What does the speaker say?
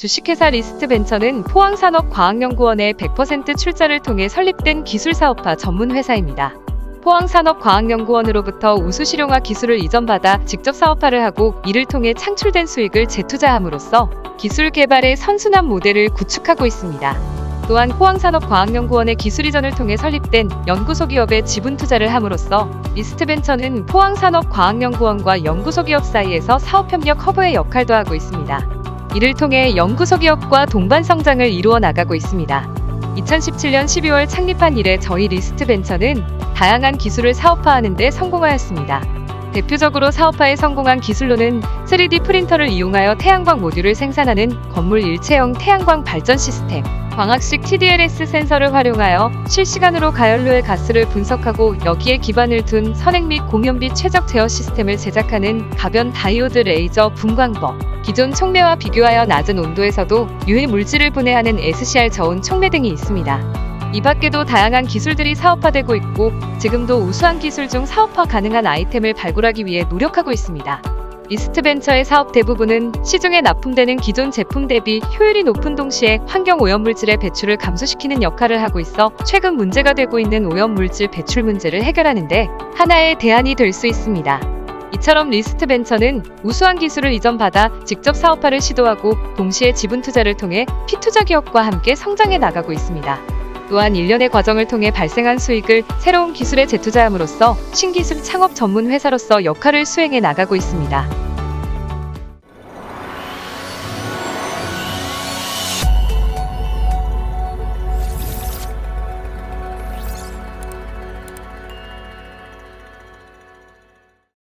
주식회사 리스트벤처는 포항산업과학연구원의 100% 출자를 통해 설립된 기술사업화 전문 회사입니다. 포항산업과학연구원으로부터 우수실용화 기술을 이전받아 직접 사업화를 하고 이를 통해 창출된 수익을 재투자함으로써 기술 개발의 선순환 모델을 구축하고 있습니다. 또한 포항산업과학연구원의 기술 이전을 통해 설립된 연구소 기업에 지분 투자를 함으로써 리스트벤처는 포항산업과학연구원과 연구소 기업 사이에서 사업협력 허브의 역할도 하고 있습니다. 이를 통해 연구소 기업과 동반 성장을 이루어 나가고 있습니다. 2017년 12월 창립한 이래 저희 리스트벤처는 다양한 기술을 사업화하는 데 성공하였습니다. 대표적으로 사업화에 성공한 기술로는 3D 프린터를 이용하여 태양광 모듈을 생산하는 건물 일체형 태양광 발전 시스템, 광학식 TDLS 센서를 활용하여 실시간으로 가연료의 가스를 분석하고 여기에 기반을 둔 선행 및 공연비 최적 제어 시스템을 제작하는 가변 다이오드 레이저 분광법, 기존 촉매와 비교하여 낮은 온도에서도 유해 물질을 분해하는 SCR 저온 촉매 등이 있습니다. 이 밖에도 다양한 기술들이 사업화되고 있고 지금도 우수한 기술 중 사업화 가능한 아이템을 발굴하기 위해 노력하고 있습니다. 리스트벤처의 사업 대부분은 시중에 납품되는 기존 제품 대비 효율이 높은 동시에 환경 오염물질의 배출을 감소시키는 역할을 하고 있어 최근 문제가 되고 있는 오염물질 배출 문제를 해결하는데 하나의 대안이 될 수 있습니다. 이처럼 리스트 벤처는 우수한 기술을 이전받아 직접 사업화를 시도하고 동시에 지분 투자를 통해 피투자 기업과 함께 성장해 나가고 있습니다. 또한 일련의 과정을 통해 발생한 수익을 새로운 기술에 재투자함으로써 신기술 창업 전문 회사로서 역할을 수행해 나가고 있습니다.